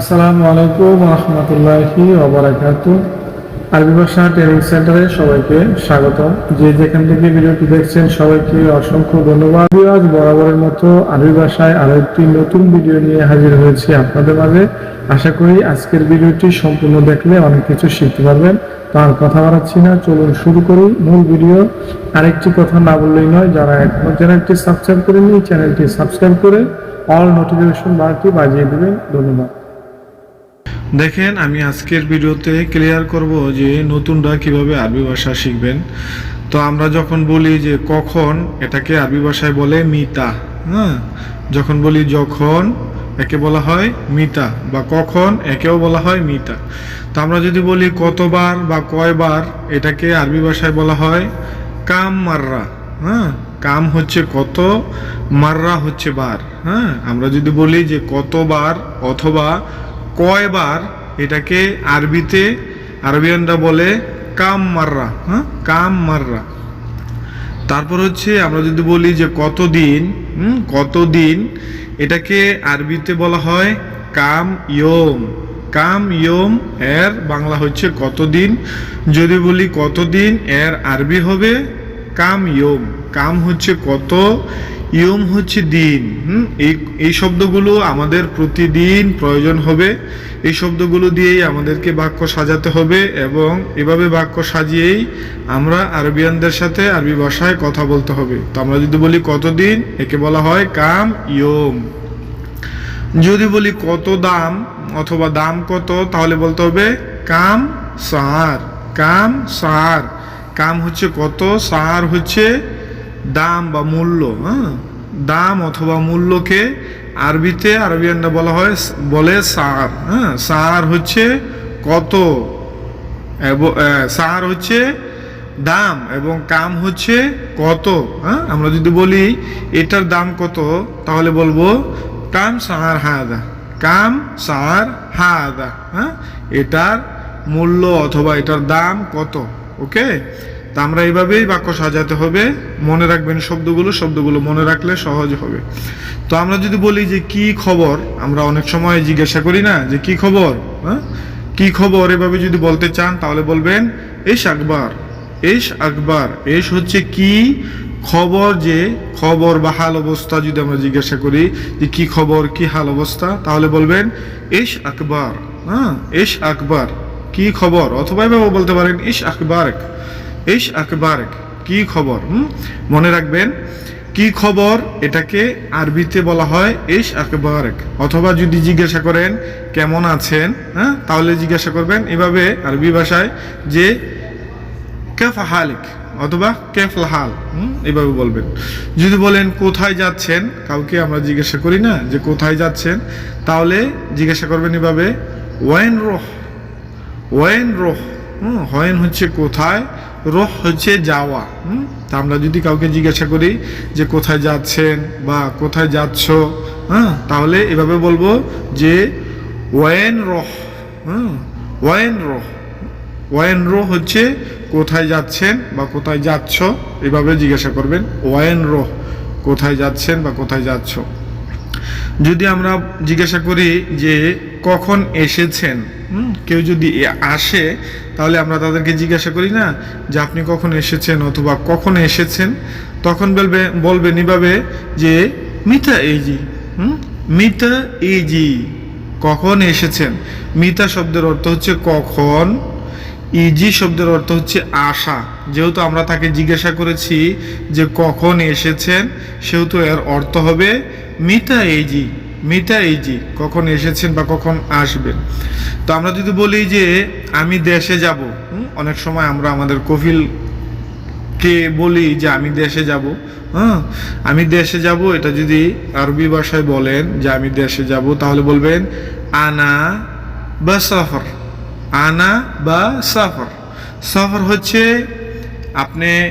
আসসালামু আলাইকুম রহমতুল্লাহি আরবি ভাষা ট্রেনিং সেন্টারে সবাইকে স্বাগত। যে যেখান থেকে ভিডিওটি দেখছেন সবাইকে অসংখ্য ধন্যবাদ। আজ বরাবরের মতো আরবি ভাষায় আরও একটি নতুন ভিডিও নিয়ে হাজির হয়েছি আপনাদের মাঝে। আশা করি আজকের ভিডিওটি সম্পূর্ণ দেখলে অনেক কিছু শিখতে পারবেন। তার কথা বাড়াচ্ছি না, চলুন শুরু করি। মূল ভিডিও। আরেকটি কথা না বললেই নয়, যারা এখনও চ্যানেলটি সাবস্ক্রাইব করেনি চ্যানেলটি সাবস্ক্রাইব করে অল নোটিফিকেশন বারটি বাজিয়ে দেবেন। ধন্যবাদ। দেখেন, আমি আজকের ভিডিওতে ক্লিয়ার করব যে নতুনরা কীভাবে আরবি ভাষা শিখবেন। তো আমরা যখন বলি যে কখন, এটাকে আরবি ভাষায় বলে মিতা হ্যাঁ? যখন বলি যখন, একে বলা হয় মিতা, বা কখন, একেও বলা হয় মিতা। তো আমরা যদি বলি কতবার বা কয়বার, এটাকে আরবি ভাষায় বলা হয় কাম মাররা হ্যাঁ? কাম হচ্ছে কত, মাররা হচ্ছে বার হ্যাঁ? আমরা যদি বলি যে কতবার অথবা কয়বার এটাকে আরবিতে, আরবিয়ানরা বলে কাম মাররা হ্যাঁ? কাম মাররা। তারপর হচ্ছে আমরা যদি বলি যে কতদিন, হুম? কতদিন? এটাকে আরবিতে বলা হয় কাম ইয়ম। কাম ইয়ম, এর বাংলা হচ্ছে কতদিন? যদি বলি কতদিন, এর আরবি হবে কাম ইয়ম। কাম হচ্ছে কত? ইয়ম হচ্ছে দিন, হুম? এই এই শব্দগুলো আমাদের প্রতিদিন প্রয়োজন হবে। এই শব্দগুলো দিয়েই আমাদেরকে বাক্য সাজাতে হবে এবং এভাবে বাক্য সাজিয়েই আমরা আরবিয়ানদের সাথে আরবি ভাষায় কথা বলতে হবে। তো আমরা যদি বলি কতদিন, একে বলা হয় কাম ইয়ম। যদি বলি কত দাম অথবা দাম কত, তাহলে বলতে হবে কাম সার। কাম সার। কাম হচ্ছে কত, সার হচ্ছে দাম বা মূল্য হ্যাঁ? দাম অথবা মূল্যকে আরবিতে, আরবিয়ানরা বলা হয় বলে সার হ্যাঁ? সার হচ্ছে কত? সার হচ্ছে দাম এবং কাম হচ্ছে কত হ্যাঁ? আমরা যদি বলি এটার দাম কত, তাহলে বলব কাম সার হাদা, কাম সার হাদা হ্যাঁ? এটার মূল্য অথবা এটার দাম কত, ওকে? তা আমরা এইভাবেই বাক্য সাজাতে হবে। মনে রাখবেন শব্দগুলো শব্দগুলো মনে রাখলে সহজ হবে। তো আমরা যদি বলি যে কি খবর, আমরা অনেক সময় জিজ্ঞাসা করি না যে কি খবর হ্যাঁ? কি খবর এভাবে যদি বলতে চান, তাহলে বলবেন, S Akbar S Akbar. S হচ্ছে কি খবর যে খবর বা হাল অবস্থা যদি আমরা জিজ্ঞাসা করি যে কি খবর, কি হাল অবস্থা, তাহলে বলবেন, এস আকবর। হ্যাঁ এস আকবর। কি খবর? অথবা এভাবে বলতে পারেন ইস আকবর ইস আকবর, কি খবর মনে রাখবেন, কি খবর এটাকে আরবিতে বলা হয় ইস আকবর। অথবা যদি জিজ্ঞাসা করেন, কেমন আছেন হ্যাঁ? তাহলে জিজ্ঞাসা করবেন এভাবে আরবি ভাষায় যে কেফ হালিক অথবা কেফ হাল হুম? এভাবে বলবেন। যদি বলেন, কোথায় যাচ্ছেন? কাউকে আমরা জিজ্ঞাসা করি না যে কোথায় যাচ্ছেন। তাহলে জিজ্ঞাসা করবেন এভাবে, ওয়েন রোহ ওয়েন রোহ, হুম? হয়েন হচ্ছে কোথায় রোহ হচ্ছে যাওয়া তা আমরা যদি কাউকে জিজ্ঞাসা করি যে কোথায় যাচ্ছেন বা কোথায় যাচ্ছ হ্যাঁ তাহলে এভাবে বলব যে ওয়েন রোহ, হুম? ওয়েন রোহ ওয়েন রো হচ্ছে কোথায় যাচ্ছেন বা কোথায় যাচ্ছ, এভাবে জিজ্ঞাসা করবেন ওয়েন রো কোথায় যাচ্ছেন বা কোথায় যাচ্ছ। যদি আমরা জিজ্ঞাসা করি যে কখন এসেছেন? কেউ যদি এ- আসে তাহলে আমরা তাদেরকে জিজ্ঞাসা করি না যে আপনি কখন এসেছেন অথবা কখন এসেছেন? তখন বলবে বলবেন এভাবে যে মিতা এইজি হুম? মিতা এইজি কখন এসেছেন? মিতা শব্দের অর্থ হচ্ছে কখন। ইজি শব্দের অর্থ হচ্ছে আশা যেহেতু আমরা তাকে জিজ্ঞাসা করেছি যে কখন এসেছেন সেহেতু এর অর্থ হবে মিতা এইজি মিতা এইজি কখন এসেছেন বা কখন আসবেন। তো আমরা যদি বলি যে আমি দেশে যাব অনেক সময় আমরা আমাদের কফিল কে বলি যে আমি দেশে যাব হ্যাঁ আমি দেশে যাব, এটা যদি আরবি ভাষায় বলেন যে আমি দেশে যাব, তাহলে বলবেন, আনা বা সফর। আনা বা সফর। সফর হচ্ছে আপনি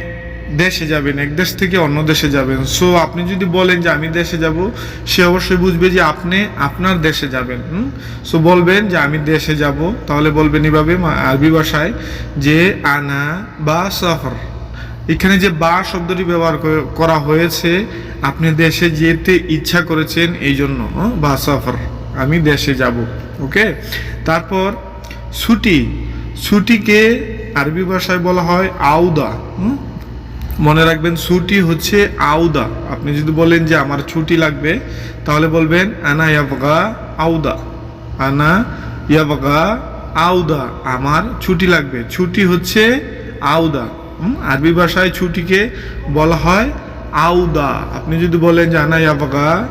দেশে যাবেন, এক দেশ থেকে অন্য দেশে যাবেন। সো আপনি যদি বলেন যে আমি দেশে যাব, সে অবশ্যই বুঝবে যে আপনি আপনার দেশে যাবেন সো বলবেন যে আমি দেশে যাব, তাহলে বলবেন এভাবে আরবি ভাষায় যে আনা বা সফর। এখানে যে বা শব্দটি ব্যবহার করা হয়েছে, আপনি দেশে যেতে ইচ্ছা করেছেন এই জন্য বা সফর, আমি দেশে যাব, ওকে? তারপর, ছুটি। ছুটিকে আরবি ভাষায় বলা হয় আউদা হুম? মনে রাখবেন, ছুটি হচ্ছে আউদা আপনি যদি বলেন যে আমার ছুটি লাগবে, তাহলে বলবেন, আনা ইয়াবগা আউদা আনা ইয়াবগা আউদা আমার ছুটি লাগবে। ছুটি হচ্ছে আউদা? আরবি ভাষায় ছুটিকে বলা হয় আউদা আপনি যদি বলেন যে, আনা ইয়াবগা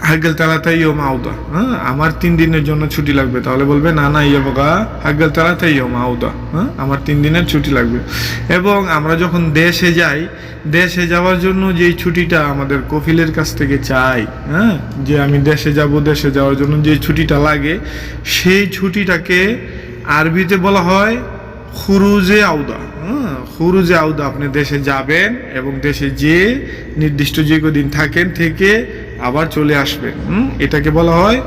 হাগেল তালাতাই ইয়ম আউদা। হ্যাঁ? আমার তিন দিনের জন্য ছুটি লাগবে। তাহলে বলবে, না না ইয়ে বগা, হাগেল তালাতাই ইয়ম আউদা। হ্যাঁ? আমার তিন দিনের ছুটি লাগবে। এবং আমরা যখন দেশে যাই, দেশে যাওয়ার জন্য যেই ছুটিটা আমাদের কফিলের কাছ থেকে চাই হ্যাঁ? যে আমি দেশে যাব, দেশে যাওয়ার জন্য যে ছুটিটা লাগে, সেই ছুটিটাকে আরবিতে বলা হয় খুরুজে আউদা। হ্যাঁ? খুরুজে আউদা, আপনি দেশে যাবেন এবং দেশে যেয়ে নির্দিষ্ট যে কদিন থাকেন থেকে আবার চলে আসবেন হুম? এটাকে বলা হয়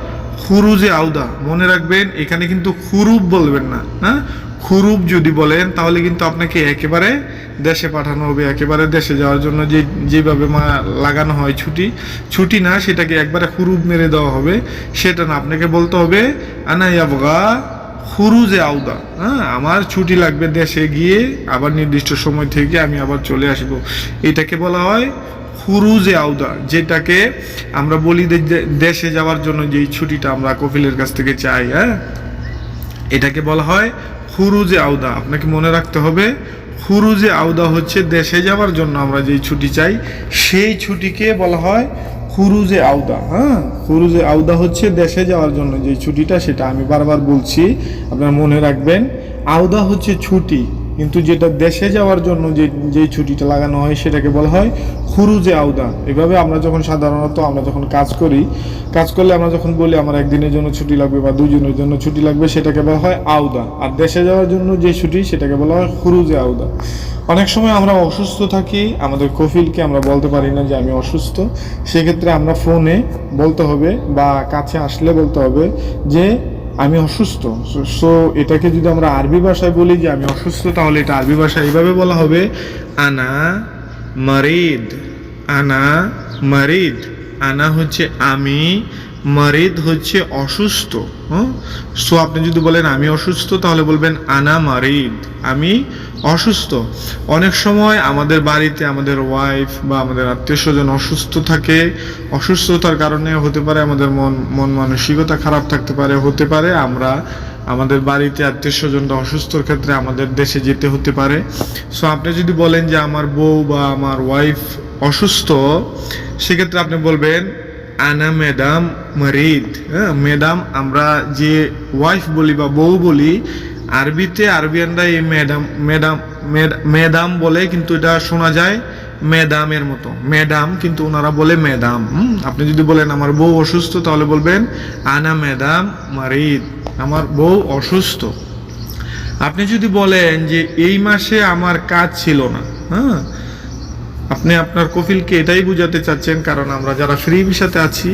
খুরুজে আউদা। মনে রাখবেন, এখানে কিন্তু খুরুব বলবেন না হ্যাঁ? খুরুব যদি বলেন, তাহলে কিন্তু আপনাকে একেবারে দেশে পাঠানো হবে, একেবারে দেশে যাওয়ার জন্য যে, যেভাবে মা লাগানো হয় ছুটি। ছুটি না, সেটাকে একবারে খুরুব মেরে দেওয়া হবে। সেটা না, আপনাকে বলতে হবে, আনা ইয়াবগা খুরুজে আউদা হ্যাঁ? আমার ছুটি লাগবে দেশে গিয়ে, আবার নির্দিষ্ট সময় থেকে আমি আবার চলে আসব। এটাকে বলা হয় খুরুজে আউদা যেটাকে আমরা বলি দেশে যাওয়ার জন্য যেই ছুটিটা আমরা কফিলের কাছ থেকে চাই হ্যাঁ? এটাকে বলা হয় খুরুজে আউদা। আপনাকে মনে রাখতে হবে খুরুজে আউদা হচ্ছে দেশে যাওয়ার জন্য আমরা যেই ছুটি চাই, সেই ছুটিকে বলা হয় খুরুজে আউদা হ্যাঁ? খুরুজে আউদা হচ্ছে দেশে যাওয়ার জন্য যে ছুটিটা, সেটা আমি বারবার বলছি, আপনারা মনে রাখবেন। আউদা হচ্ছে ছুটি। কিন্তু যেটা দেশে যাওয়ার জন্য যে যেই ছুটিটা লাগানো হয় সেটাকে বলা হয় খুরুজে আউদা এভাবে আমরা যখন সাধারণত আমরা যখন কাজ করি, কাজ করলে আমরা যখন বলি আমার একদিনের জন্য ছুটি লাগবে বা দুজনের জন্য ছুটি লাগবে, সেটাকে বলা হয় আউদা আর দেশে যাওয়ার জন্য যে ছুটি, সেটাকে বলা হয় খুরুজে আউদা অনেক সময় আমরা অসুস্থ থাকি, আমাদের কফিলকে আমরা বলতে পারি না যে আমি অসুস্থ। সেক্ষেত্রে আমরা ফোনে বলতে হবে বা কাছে আসলে বলতে হবে যে আমি অসুস্থ। সো এটাকে যদি আমরা আরবি ভাষায় বলি যে আমি অসুস্থ, তাহলে এটা আরবি ভাষায় এইভাবে বলা হবে, আনা মারিদ আনা মারিদ, আনা হচ্ছে আমি মারিদ হচ্ছে অসুস্থ হ্যাঁ সো আপনি যদি বলেন আমি অসুস্থ, তাহলে বলবেন আনা মারিদ, আমি অসুস্থ। অনেক সময় আমাদের বাড়িতে আমাদের ওয়াইফ বা আমাদের আত্মীয় স্বজন অসুস্থ থাকে। অসুস্থতার কারণে হতে পারে আমাদের মন মন মানসিকতা খারাপ থাকতে পারে, হতে পারে আমরা, আমাদের বাড়িতে আত্মীয় স্বজনরা অসুস্থর ক্ষেত্রে আমাদের দেশে যেতে হতে পারে। সো আপনি যদি বলেন যে আমার বউ বা আমার ওয়াইফ অসুস্থ, সেক্ষেত্রে আপনি বলবেন আনা ম্যাডাম মারিদ। হ্যাঁ ম্যাডাম, আমরা যে ওয়াইফ বলি বা বউ বলি, আরবিতে আরবিয়ানরা এই ম্যাডাম ম্যাডাম ম্যাডাম বলে, কিন্তু এটা শোনা যায় ম্যাডামের মতো। ম্যাডাম, কিন্তু ওনারা বলে ম্যাডাম। আপনি যদি বলেন আমার বউ অসুস্থ, তাহলে বলবেন আনা ম্যাডাম মারিদ। আমার বউ অসুস্থ। আপনি যদি বলেন যে এই মাসে আমার কাজ ছিল না হ্যাঁ আপনি আপনার কফিলকে এটাই বুঝাতে চাচ্ছেন, কারণ আমরা যারা ফ্রি ভিসাতে আছি,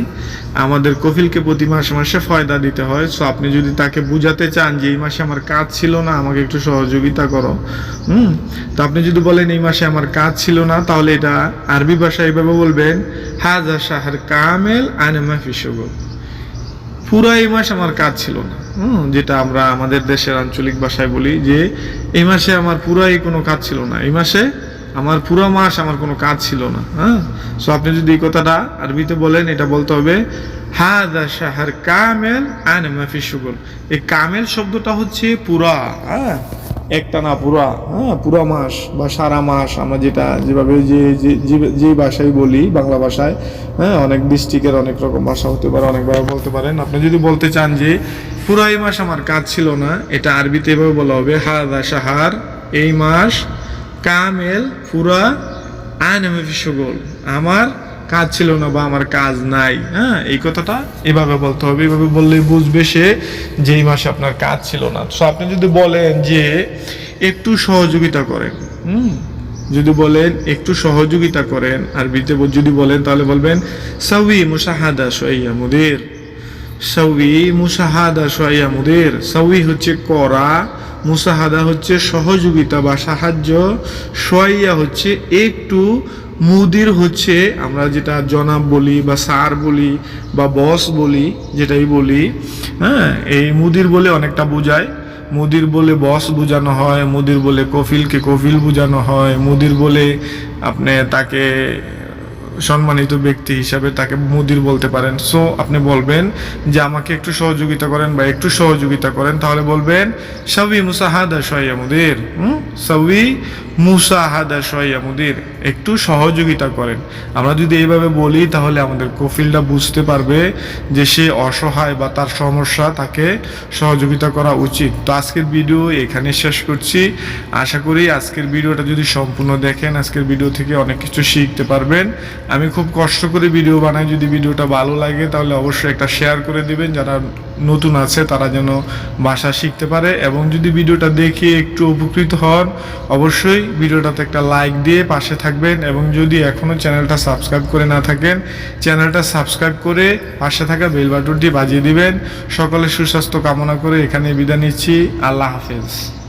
আমাদের কফিলকে প্রতি মাসে মাসে ফয়দা দিতে হয়। সো আপনি যদি তাকে বুঝাতে চান যে এই মাসে আমার কাজ ছিল না, আমাকে একটু সহযোগিতা করো। হুম? তো আপনি যদি বলেন এই মাসে আমার কাজ ছিল না, তাহলে এটা আরবি ভাষায় এইভাবে বলবেন, হাজা শাহর কামেল আনেমা ফিসগল পুরো এই মাস আমার কাজ ছিল না। হুম? যেটা আমরা আমাদের দেশের আঞ্চলিক ভাষায় বলি যে, এই মাসে আমার পুরাই কোনো কাজ ছিল না। এই মাসে আমার পুরো মাস আমার কোনো কাজ ছিল না হ্যাঁ? সো আপনি যদি এই কথাটা আরবিতে বলেন, এটা বলতে হবে, হাদা শাহর কামেল আন মাফি সুগল এই কামেল শব্দটা হচ্ছে পুরা হ্যাঁ? একটা না পুরা হ্যাঁ? পুরা মাস বা সারা মাস আমরা যেটা যেভাবে যে, যে- ভাষায় বলি, বাংলা ভাষায় হ্যাঁ? অনেক ডিস্ট্রিক্টের অনেক রকম ভাষা হতে পারে অনেকভাবে বলতে পারেন। আপনি যদি বলতে চান যে, পুরা এই মাস আমার কাজ ছিল না, এটা আরবিতে এভাবে বলা হবে, হাদা সাহার এই মাস কামেল পুরা আনমে ফিসগোল আমার কাজ ছিল না বা আমার কাজ নাই হ্যাঁ? এই কথাটা এভাবে বলতে হবে। এভাবে বললেই বুঝবে সে যে এই মাসে আপনার কাজ ছিল না। তো আপনি যদি বলেন যে একটু সহযোগিতা করেন, হুম? যদি বলেন একটু সহযোগিতা করেন, আরবিতে ব- যদি বলেন তাহলে বলবেন সাউই মুসাহাদা সোয়াইয়া মুদির। সাউই মুসাহাদা সোয়াইয়া মুদির। সাউই হচ্ছে করা মুসাহাদা হচ্ছে সহযোগিতা বা সাহায্য। সোয়াইয়া হচ্ছে একটু, মুদির হচ্ছে আমরা যেটা জনাব বলি বা স্যার বলি বা বস বলি, যেটাই বলি হ্যাঁ? এই মুদির বলে অনেকটা বোঝায়। মুদির বলে বস বোঝানো হয়, মুদির বলে কফিলকে কফিল বোঝানো হয়, মুদির বলে আপনি তাকে সম্মানিত ব্যক্তি হিসাবে তাকে মুদির বলতে পারেন। সো আপনি বলবেন যে আমাকে একটু সহযোগিতা করেন বা একটু সহযোগিতা করেন, তাহলে বলবেন, সাবি মুসাহাদা শয়া মুদির। হুম? সাবি মুসাহাদা শয়া মুদির, একটু সহযোগিতা করেন। আমরা যদি এইভাবে বলি, তাহলে আমাদের কফিলটা বুঝতে পারবে যে সে অসহায় বা তার সমস্যা, তাকে সহযোগিতা করা উচিত। তো আজকের ভিডিও এখানে শেষ করছি। আশা করি আজকের ভিডিওটা যদি সম্পূর্ণ দেখেন, আজকের ভিডিও থেকে অনেক কিছু শিখতে পারবেন। আমি খুব কষ্ট করে ভিডিও বানাই। যদি ভিডিওটা ভালো লাগে, তাহলে অবশ্যই একটা শেয়ার করে দিবেন। যারা নতুন আছে, তারা যেন ভাষা শিখতে পারে। এবং যদি ভিডিওটা দেখে একটু উপকৃত হন, অবশ্যই ভিডিওটাতে একটা লাইক দিয়ে পাশে থাকবেন। এবং যদি এখনও চ্যানেলটা সাবস্ক্রাইব করে না থাকেন, চ্যানেলটা সাবস্ক্রাইব করে পাশে থাকা বেল বাটনটি বাজিয়ে দিবেন। সকলের সুস্বাস্থ্য কামনা করে এখানে বিদায় নিচ্ছি। আল্লাহ হাফেজ।